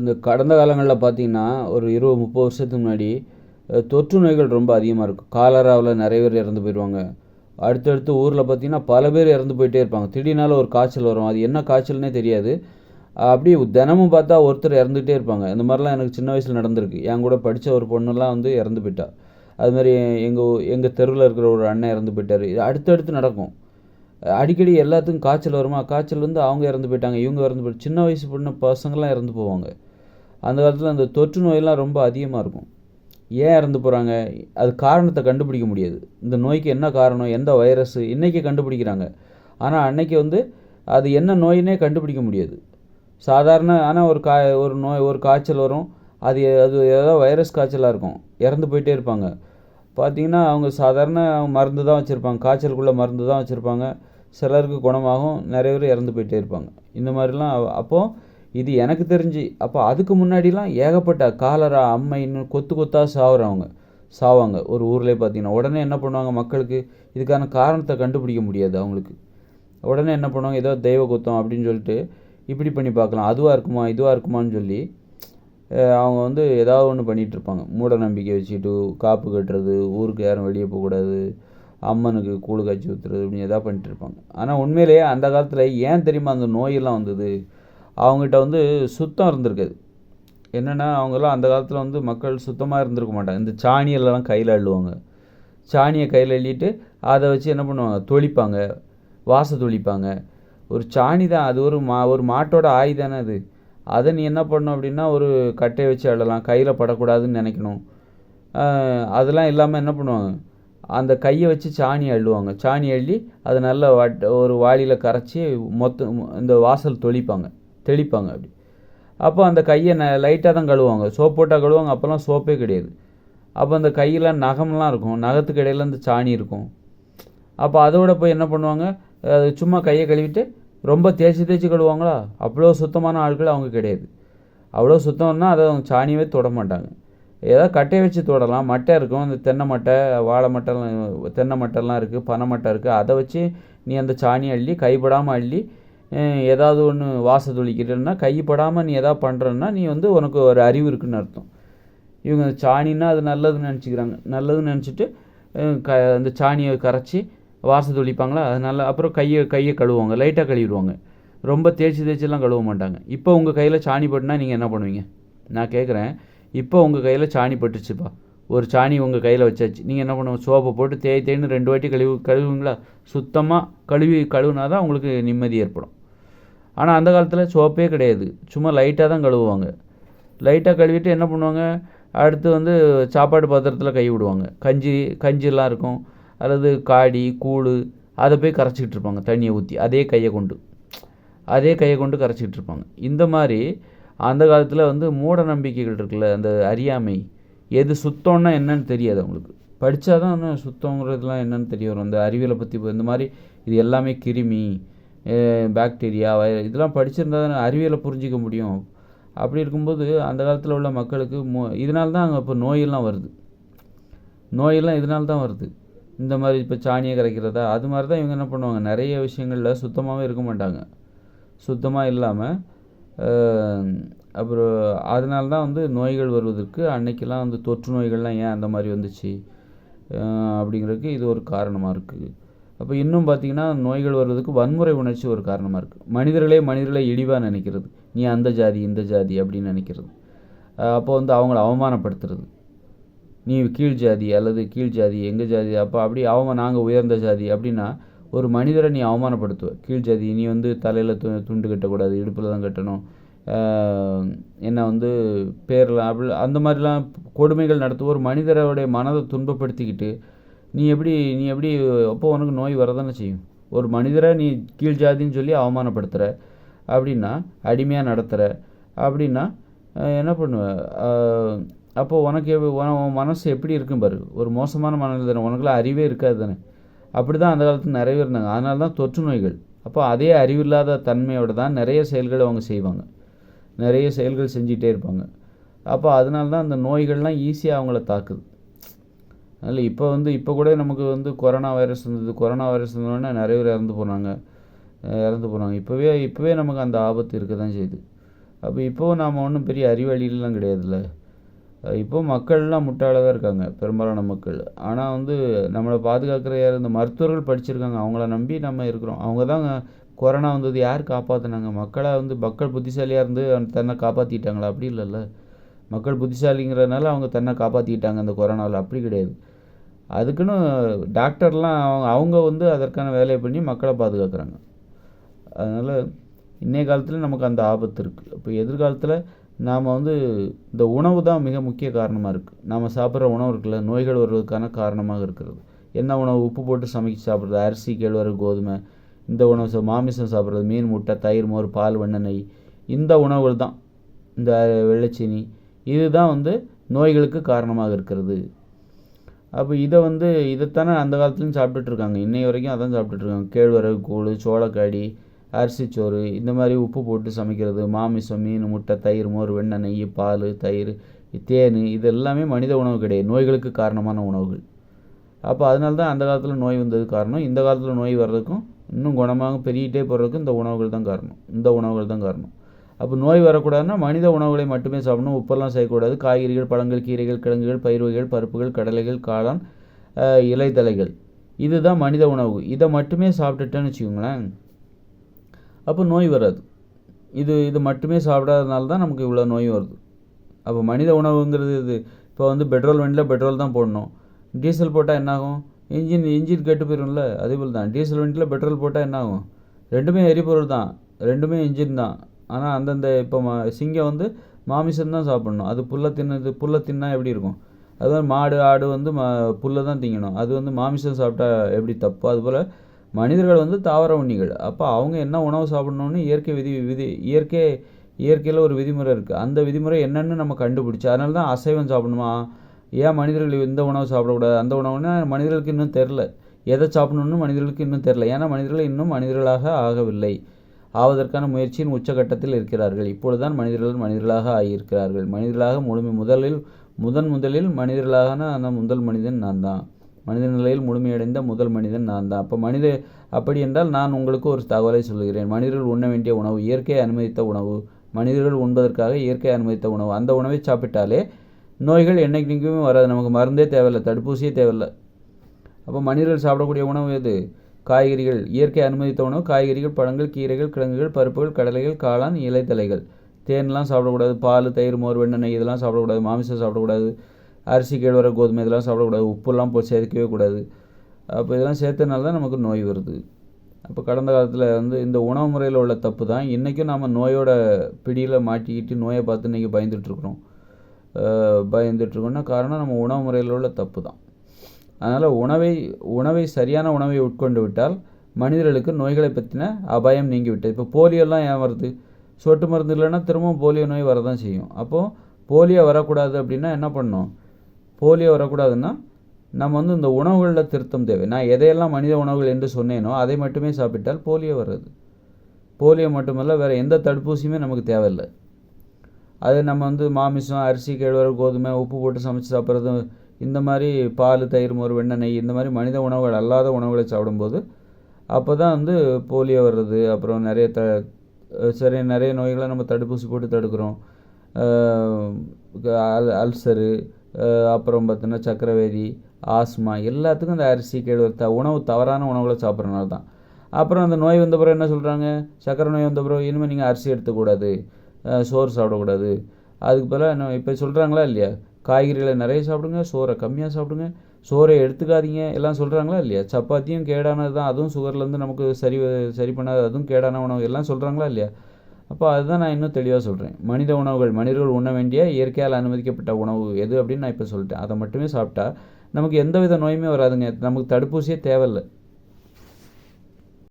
இந்த கடந்த காலங்களில் பார்த்தீங்கன்னா ஒரு இருபது முப்பது வருஷத்துக்கு முன்னாடி தொற்று நோய்கள் ரொம்ப அதிகமாக இருக்கும் காலராவில் நிறைய பேர் இறந்து போயிடுவாங்க. அடுத்தடுத்து ஊரில் பார்த்தீங்கன்னா பல பேர் இறந்து போயிட்டே இருப்பாங்க. திடீர்னால ஒரு காய்ச்சல் வரும். அது என்ன காய்ச்சல்னே தெரியாது. அப்படியே தினமும் பார்த்தா ஒருத்தர் இறந்துகிட்டே இருப்பாங்க. இந்த மாதிரிலாம் எனக்கு சின்ன வயசில் நடந்திருக்கு. என் கூட படித்த ஒரு பொண்ணுலாம் வந்து இறந்து போயிட்டா. அது மாதிரி எங்கள் எங்கள் தெருவில் இருக்கிற ஒரு அண்ணன் இறந்து போயிட்டார். இது அடுத்தடுத்து நடக்கும். அடிக்கடி எல்லாத்துக்கும் காய்ச்சல் வருமா? காய்ச்சல் வந்து அவங்க இறந்து போயிட்டாங்க இவங்க இறந்து போயிட்டு சின்ன வயசு பொண்ணு பசங்களாம் இறந்து போவாங்க. அந்த காலத்தில் அந்த தொற்று நோயெல்லாம் ரொம்ப அதிகமாக இருக்கும். ஏன் இறந்து போகிறாங்க அது காரணத்தை கண்டுபிடிக்க முடியாது. இந்த நோய்க்கு என்ன காரணம்? எந்த வைரஸ்? இன்றைக்கி கண்டுபிடிக்கிறாங்க. ஆனால் அன்னைக்கு வந்து அது என்ன நோயினே கண்டுபிடிக்க முடியாது. சாதாரண ஆனால் ஒரு கா ஒரு நோய் ஒரு காய்ச்சல் வரும். அது அது ஏதோ வைரஸ் காய்ச்சலாக இருக்கும். இறந்து போயிட்டே இருப்பாங்க. பார்த்தீங்கன்னா அவங்க சாதாரண மருந்து தான் வச்சுருப்பாங்க. காய்ச்சலுக்குள்ளே மருந்து தான் வச்சுருப்பாங்க. சிலருக்கு குணமாகும் நிறைய பேர் இறந்து போயிட்டே இருப்பாங்க. இந்த மாதிரிலாம் அப்போது இது எனக்கு தெரிஞ்சு அப்போ அதுக்கு முன்னாடிலாம் ஏகப்பட்ட காலரா அம்மைன்னு கொத்து கொத்தாக சாவுறவங்க சாவாங்க. ஒரு ஊர்லேயே பார்த்தீங்கன்னா உடனே என்ன பண்ணுவாங்க மக்களுக்கு? இதுக்கான காரணத்தை கண்டுபிடிக்க முடியாது அவங்களுக்கு. உடனே என்ன பண்ணுவாங்க? ஏதோ தெய்வ குத்தம் அப்படின்னு சொல்லிட்டு இப்படி பண்ணி பார்க்கலாம். அதுவாக இருக்குமா இதுவாக இருக்குமான்னு சொல்லி அவங்க வந்து ஏதாவது ஒன்று பண்ணிகிட்ருப்பாங்க மூட நம்பிக்கை வச்சுக்கிட்டு காப்பு கட்டுறது ஊருக்கு யாரும் வெளியே போகக்கூடாது அம்மனுக்கு கூழு காய்ச்சி ஊற்றுறது அப்படின்னு எதாவது பண்ணிட்டு இருப்பாங்க ஆனால் உண்மையிலேயே அந்த காலத்தில் ஏன் தெரியுமா அந்த நோயெல்லாம் வந்தது? அவங்ககிட்ட வந்து சுத்தம் இருந்திருக்காது. என்னென்னா அவங்கெல்லாம் அந்த காலத்தில் வந்து மக்கள் சுத்தமாக இருந்திருக்க மாட்டாங்க. இந்த சாணியெல்லாம் கையில் அள்ளுவாங்க. சாணியை கையில் அள்ளிட்டு அதை வச்சு என்ன பண்ணுவாங்க? தொளிப்பாங்க. வாசை தொளிப்பாங்க. ஒரு சாணி தான். அது ஒரு மா ஒரு மாட்டோட ஆய் தானே அது. அதை நீ என்ன பண்ணணும் அப்படின்னா ஒரு கட்டையை வச்சு அழலாம் கையில் படக்கூடாதுன்னு நினைக்கணும். அதெல்லாம் இல்லாமல் என்ன பண்ணுவாங்க? அந்த கையை வச்சு சாணி அள்ளுவாங்க. சாணி அள்ளி அதை நல்லா வட் ஒரு வாளியில் கரைச்சி மொத்தம் இந்த வாசல் தொளிப்பாங்க. தெளிப்பாங்க அப்படி. அப்போ அந்த கையை ந லைட்டாக தான் கழுவுவாங்க. சோப் போட்டால் கழுவுவாங்க. அப்போல்லாம் சோப்பே கிடையாது. அப்போ அந்த கையில் நகம்லாம் இருக்கும். நகத்துக்கு இடையில அந்த சாணி இருக்கும். அப்போ அதோட போய் என்ன பண்ணுவாங்க? அது சும்மா கையை கழுவிட்டு ரொம்ப தேய்ச்சி தேய்ச்சி கழுவாங்களா அவ்வளோ சுத்தமான ஆட்கள் அவங்க கிடையாது. அவ்வளோ சுத்தம்னா அதை அவங்க சாணியவே தொட மாட்டாங்க. ஏதாவது கட்டையை வச்சு தொடலாம். மட்டை இருக்கும். அந்த தென்னை மட்டை வாழை மட்டைலாம் தென்னை மட்டைலாம் இருக்குது பனை மட்டை இருக்குது அதை வச்சு நீ அந்த சாணி அள்ளி கைப்படாமல் அள்ளி ஏதாவது ஒன்று வாச தொளிக்கிறன்னா கைப்படாமல் நீ எதாவது பண்ணுறன்னா நீ வந்து உனக்கு ஒரு அறிவு இருக்குன்னு அர்த்தம். இவங்க சாணின்னா அது நல்லதுன்னு நினச்சிக்கிறாங்க. நல்லதுன்னு நினச்சிட்டு க அந்த சாணியை கரைச்சி வாச தொளிப்பாங்களா? அது நல்லா அப்புறம் கையை கையை கழுவுவாங்க. லைட்டாக கழுவிடுவாங்க. ரொம்ப தேய்ச்சி தேய்ச்சிலாம் கழுவ மாட்டாங்க. இப்போ உங்கள் கையில் சாணி பட்டுனா நீங்கள் என்ன பண்ணுவீங்க? நான் கேட்குறேன் இப்போ உங்கள் கையில் சாணி பட்டுச்சுப்பா. ஒரு சாணி உங்கள் கையில் வச்சாச்சு. நீங்கள் என்ன பண்ணுவோம் சோப்பை போட்டு தேய் தேய்னு ரெண்டு வாட்டி கழுவி கழுவுங்களா? சுத்தமாக கழுவி கழுவுனா தான் உங்களுக்கு நிம்மதி ஏற்படும். ஆனால் அந்த காலத்தில் சோப்பே கிடையாது. சும்மா லைட்டாக தான் கழுவுவாங்க. லைட்டாக கழுவிட்டு என்ன பண்ணுவாங்க? அடுத்து வந்து சாப்பாடு பாத்திரத்தில் கை விடுவாங்க. கஞ்சி கஞ்சிலாம் இருக்கும். அல்லது காடி கூழ் அதை போய் கரைச்சிக்கிட்டு இருப்பாங்க தண்ணியை ஊற்றி அதே கையை கொண்டு. அதே கையை கொண்டு கரைச்சிக்கிட்டு இருப்பாங்க. இந்த மாதிரி அந்த காலத்தில் வந்து மூட நம்பிக்கைகள் இருக்குல்ல அந்த அறியாமை. எது சுத்தம்னா என்னன்னு தெரியாது அவங்களுக்கு. படித்தா தான் இன்னும் சுத்தங்கிறதுலாம் என்னன்னு தெரிய வரும். அந்த அறிவியலை பற்றி இந்த மாதிரி இது எல்லாமே கிருமி பாக்டீரியா வை இதெல்லாம் படிச்சிருந்தா தான் அறிவியலை புரிஞ்சிக்க முடியும். அப்படி இருக்கும்போது அந்த காலத்தில் உள்ள மக்களுக்கு மோ இதனால தான் அங்கே இப்போ நோயெல்லாம் வருது. நோயெல்லாம் இதனால தான் வருது. இந்த மாதிரி இப்போ சாணியை கரைக்கிறதா அது மாதிரி தான் இவங்க என்ன பண்ணுவாங்க? நிறைய விஷயங்களில் சுத்தமாகவே இருக்க மாட்டாங்க. சுத்தமாக இல்லாமல் அப்புறம் அதனால தான் வந்து நோய்கள் வருவதற்கு அன்னைக்கெல்லாம் வந்து தொற்று நோய்கள்லாம் ஏன் அந்த மாதிரி வந்துச்சு? அப்படிங்கிறதுக்கு இது ஒரு காரணமாக இருக்குது அப்போ இன்னும் பார்த்தீங்கன்னா நோய்கள் வர்றதுக்கு வன்முறை உணர்ச்சி ஒரு காரணமாக இருக்குது மனிதர்களே மனிதர்களை இழிவாக நினைக்கிறது. நீ அந்த ஜாதி இந்த ஜாதி அப்படின்னு நினைக்கிறது. அப்போ வந்து அவங்கள அவமானப்படுத்துறது. நீ கீழ் ஜாதி அல்லது கீழ் ஜாதி எங்கள் ஜாதி அப்போ அப்படி அவன் நாங்கள் உயர்ந்த ஜாதி அப்படின்னா ஒரு மனிதரை நீ அவமானப்படுத்துவ. கீழ் ஜாதி நீ வந்து தலையில் து துண்டு கட்டக்கூடாது இடுப்பில் தான் கட்டணும். என்ன வந்து பேரில் அப்படி அந்த மாதிரிலாம் கொடுமைகள் நடத்தும் ஒரு மனிதரோடைய மனதை துன்பப்படுத்திக்கிட்டு நீ எப்படி நீ எப்படி அப்போ உனக்கு நோய் வரதானே செய்யும்? ஒரு மனிதரை நீ கீழ் ஜாதின்னு சொல்லி அவமானப்படுத்துகிற அப்படின்னா அடிமையாக நடத்துகிற அப்படின்னா என்ன பண்ணுவ? அப்போது உனக்கு உன- உன் மனசு எப்படி இருக்கும் பாரு? ஒரு மோசமான மனநிலை தானே. உனக்குலாம் அறிவே இருக்காது தானே. அப்படி தான் அந்த காலத்தில் நிறைய பேர் இருந்தாங்க. அதனால தான் தொற்று நோய்கள். அப்போ அதே அறிவில்லாத தன்மையோடு தான் நிறைய செயல்களை அவங்க செய்வாங்க. நிறைய செயல்கள் செஞ்சிகிட்டே இருப்பாங்க. அப்போ அதனால தான் அந்த நோய்கள்லாம் ஈஸியாக அவங்கள தாக்குது. அதனால் இப்போ வந்து இப்போ கூட நமக்கு வந்து கொரோனா வைரஸ் இருந்தது கொரோனா வைரஸ் இருந்தோடனே நிறைய பேர் இறந்து போனாங்க. இறந்து போனாங்க. இப்போவே இப்போவே நமக்கு அந்த ஆபத்து இருக்க தான் செய்யுது. அப்போ இப்போவும் நாம் ஒன்றும் பெரிய அறிவாளிகள்லாம் கிடையாதுல்ல? இப்போ மக்கள்லாம் முட்டாளாக தான் இருக்காங்க பெரும்பாலான மக்கள். ஆனால் வந்து நம்மளை பாதுகாக்கிற யார்? இந்த மருத்துவர்கள் படிச்சிருக்காங்க. அவங்கள நம்பி நம்ம இருக்கிறோம். அவங்க தான் கொரோனா வந்தது யார் காப்பாற்றினாங்க மக்களாக வந்து மக்கள் புத்திசாலியாக இருந்து தன்னை காப்பாற்றிட்டாங்களா அப்படி இல்லைல்ல. மக்கள் புத்திசாலிங்கிறதுனால அவங்க தன்னை காப்பாற்றிக்கிட்டாங்க அந்த கொரோனாவில் அப்படி கிடையாது. அதுக்குன்னு டாக்டர்லாம் அவங்க அவங்க வந்து அதற்கான வேலையை பண்ணி மக்களை பாதுகாக்கிறாங்க. அதனால் இன்றைய காலத்தில் நமக்கு அந்த ஆபத்து இருக்குது இப்போ எதிர்காலத்தில் நாம் வந்து இந்த உணவு தான் மிக முக்கிய காரணமாக இருக்குது நாம் சாப்பிட்ற உணவு இருக்குல்ல நோய்கள் வருவதற்கான காரணமாக இருக்கிறது. என்ன உணவு? உப்பு போட்டு சமைச்சு சாப்பிட்றது அரிசி கேழ்வரகு கோதுமை இந்த உணவு மாமிசம் சாப்பிட்றது மீன் முட்டை தயிர் மோர் பால் வெண்ணெய் இந்த உணவுகள் தான். இந்த வெள்ளைச்சீனி இதுதான் வந்து நோய்களுக்கு காரணமாக இருக்கிறது. அப்போ இதை வந்து இதைத்தானே அந்த காலத்துலேயும் சாப்பிட்டுட்ருக்காங்க இன்றைய வரைக்கும் அதான் சாப்பிட்டுட்ருக்காங்க கேழ்வரகு கூழ் சோளக்காடி அரிசிச்சோறு இந்த மாதிரி உப்பு போட்டு சமைக்கிறது மாமிசம் மீன் முட்டை தயிர் மோர் வெண்ணெய் நெய் பால் தயிர் தேன் இது எல்லாமே மனித உணவு கிடையாது. நோய்களுக்கு காரணமான உணவுகள். அப்போ அதனால தான் அந்த காலத்தில் நோய் வந்தது காரணம். இந்த காலத்தில் நோய் வர்றதுக்கும் இன்னும் குணமாக பெருகிட்டே போகிறதுக்கும் இந்த உணவுகள் தான் காரணம். இந்த உணவுகள் தான் காரணம். அப்போ நோய் வரக்கூடாதுன்னா மனித உணவுகளை மட்டுமே சாப்பிடணும். உப்பெல்லாம் செய்யக்கூடாது காய்கறிகள் பழங்கள் கீரைகள் கிழங்குகள் பயிர் வகைகள் பருப்புகள் கடலைகள் காளான் இலைத்தலைகள். இதுதான் மனித உணவு. இதை மட்டுமே சாப்பிட்டுட்டேன்னு வச்சுக்கோங்களேன். அப்போ நோய் வராது. இது இது மட்டுமே சாப்பிடாதனால தான் நமக்கு இவ்வளோ நோய் வருது. அப்போ மனித உணவுங்கிறது இது. இப்போ வந்து பெட்ரோல் வண்டியில் பெட்ரோல் தான் போடணும். டீசல் போட்டால் என்னாகும்? இன்ஜின் இன்ஜின் கெட்டு போயிடும்ல அதே போல் தான். டீசல் வண்டியில் பெட்ரோல் போட்டால் என்னாகும்? ரெண்டுமே எரிபொருள் தான். ரெண்டுமே இன்ஜின் தான். ஆனால் அந்தந்த இப்போ மா சிங்கம் வந்து மாமிசம் தான் சாப்பிட்ணும். அது புல்லை தின்னது புல்லை தின்னா எப்படி இருக்கும்? அது மாடு ஆடு வந்து ம புல்லை தான் திங்கணும். அது வந்து மாமிசம் சாப்பிட்டா எப்படி தப்பு? அதுபோல் மனிதர்கள் வந்து தாவர உண்ணிகள். அப்போ அவங்க என்ன உணவு சாப்பிட்ணுன்னு இயற்கை விதி விதி இயற்கை இயற்கையில் ஒரு விதிமுறை இருக்குது அந்த விதிமுறை என்னென்னு நம்ம கண்டுபிடிச்சி அதனால தான் அசைவம் சாப்பிடணுமா? ஏன் மனிதர்கள் இந்த உணவு சாப்பிடக்கூடாது? அந்த உணவுன்னா மனிதர்களுக்கு இன்னும் தெரில எதை சாப்பிடணும்னு மனிதர்களுக்கு இன்னும் தெரில ஏன்னா மனிதர்கள் இன்னும் மனிதர்களாக ஆகவில்லை. ஆவதற்கான முயற்சியின் உச்சகட்டத்தில் இருக்கிறார்கள். இப்பொழுதுதான் மனிதர்கள் மனிதர்களாக ஆகியிருக்கிறார்கள். மனிதர்களாக முழுமை முதலில் முதன் முதலில் மனிதர்களான அந்த முதல் மனிதன் நான் தான். மனித நிலையில் முழுமையடைந்த முதல் மனிதன் நான் தான் அப்போ மனித அப்படி என்றால் நான் உங்களுக்கு ஒரு தகவலை சொல்கிறேன் மனிதர்கள் உண்ண வேண்டிய உணவு இயற்கை அனுமதித்த உணவு மனிதர்கள் உண்பதற்காக இயற்கை அனுமதித்த உணவு அந்த உணவை சாப்பிட்டாலே நோய்கள் என்றைக்குமே வராது. நமக்கு மருந்தே தேவையில்லை தடுப்பூசியே தேவையில்லை. அப்போ மனிதர்கள் சாப்பிடக்கூடிய உணவு எது? காய்கறிகள். இயற்கை அனுமதித்த உணவு காய்கறிகள் பழங்கள் கீரைகள் கிழங்குகள் பருப்புகள் கடலைகள் காளான் இலைத்தலைகள். தேன்லாம் சாப்பிடக்கூடாது. பால் தயிர் மோர் வெண்ணெய் இதெல்லாம் சாப்பிடக்கூடாது. மாமிசம் சாப்பிடக்கூடாது. அரிசி கேழ்வர கோதுமை இதெல்லாம் சாப்பிடக்கூடாது. உப்புலாம் போய் சேர்க்கவே கூடாது. அப்போ இதெல்லாம் சேர்த்தனால தான் நமக்கு நோய் வருது. அப்போ கடந்த காலத்தில் வந்து இந்த உணவு முறையில் உள்ள தப்பு தான். இன்றைக்கும் நம்ம நோயோட பிடியில் மாட்டிக்கிட்டு நோயை பார்த்து இன்றைக்கி பயந்துட்டுருக்குறோம். பயந்துட்டுருக்கோம்னா காரணம் நம்ம உணவு முறையில் உள்ள தப்பு தான். அதனால் உணவை உணவை சரியான உணவை உட்கொண்டு விட்டால் மனிதர்களுக்கு நோய்களை பற்றின அபாயம் நீங்கிவிட்டது. இப்போ போலியோலாம் ஏன் வருது? சொட்டு மருந்து இல்லைன்னா திரும்பவும் போலியோ நோய் வரதான் செய்யும். அப்போது போலியோ வரக்கூடாது அப்படின்னா என்ன பண்ணணும்? போலியோ வரக்கூடாதுன்னா நம்ம வந்து இந்த உணவுகளில் திருத்தம் தேவை. நான் எதையெல்லாம் மனித உணவுகள் என்று சொன்னேனோ அதை மட்டுமே சாப்பிட்டால் போலியோ வர்றது போலியோ மட்டுமல்ல வேறு எந்த தடுப்பூசியுமே நமக்கு தேவையில்லை. அது நம்ம வந்து மாமிசம் அரிசி கேழ்வரகு கோதுமை உப்பு போட்டு சமைச்சு சாப்பிட்றது இந்த மாதிரி பால் தயிர் மோர் வெண்ணெய் நெய் இந்த மாதிரி மனித உணவுகள் அல்லாத உணவுகளை சாப்பிடும்போது அப்போ தான் வந்து போலியோ வர்றது அப்புறம் நிறைய த சரி நிறைய நோய்களை நம்ம தடுப்பூசி போட்டு தடுக்கிறோம். அல் அல்சரு அப்புறம் பார்த்தோன்னா சக்கரவேதி ஆஸ்மா எல்லாத்துக்கும் இந்த அரிசி கேழ்வரகு த உணவு தவறான உணவுகளை சாப்பிட்றனால தான். அப்புறம் அந்த நோய் வந்த பிறகு என்ன சொல்கிறாங்க சக்கரை நோய் வந்த பிறகு இனிமேல் நீங்கள் அரிசி எடுத்துக்கூடாது. சோறு சாப்பிடக்கூடாது. அதுக்கு பதிலாக என்ன இப்போ சொல்கிறாங்களா இல்லையா? காய்கறிகளை நிறைய சாப்பிடுங்க சோறை கம்மியாக சாப்பிடுங்க. சோறை எடுத்துக்காதீங்க எல்லாம் சொல்கிறாங்களா இல்லையா? சப்பாத்தியும் கேடானது தான் அதுவும் சுகர்லேருந்து நமக்கு சரி சரி பண்ணாது அதுவும் கேடான உணவு எல்லாம் சொல்கிறாங்களா இல்லையா? அப்போ அதுதான் நான் இன்னும் தெளிவாக சொல்கிறேன் மனித உணவுகள் மனிதர்கள் உண்ண வேண்டிய இயற்கையால் அனுமதிக்கப்பட்ட உணவு எது அப்படின்னு நான் இப்போ சொல்லிட்டேன். அதை மட்டுமே சாப்பிட்டா நமக்கு எந்த வித நோயுமே வராதுங்க. நமக்கு தடுப்பூசியே தேவையில்லை.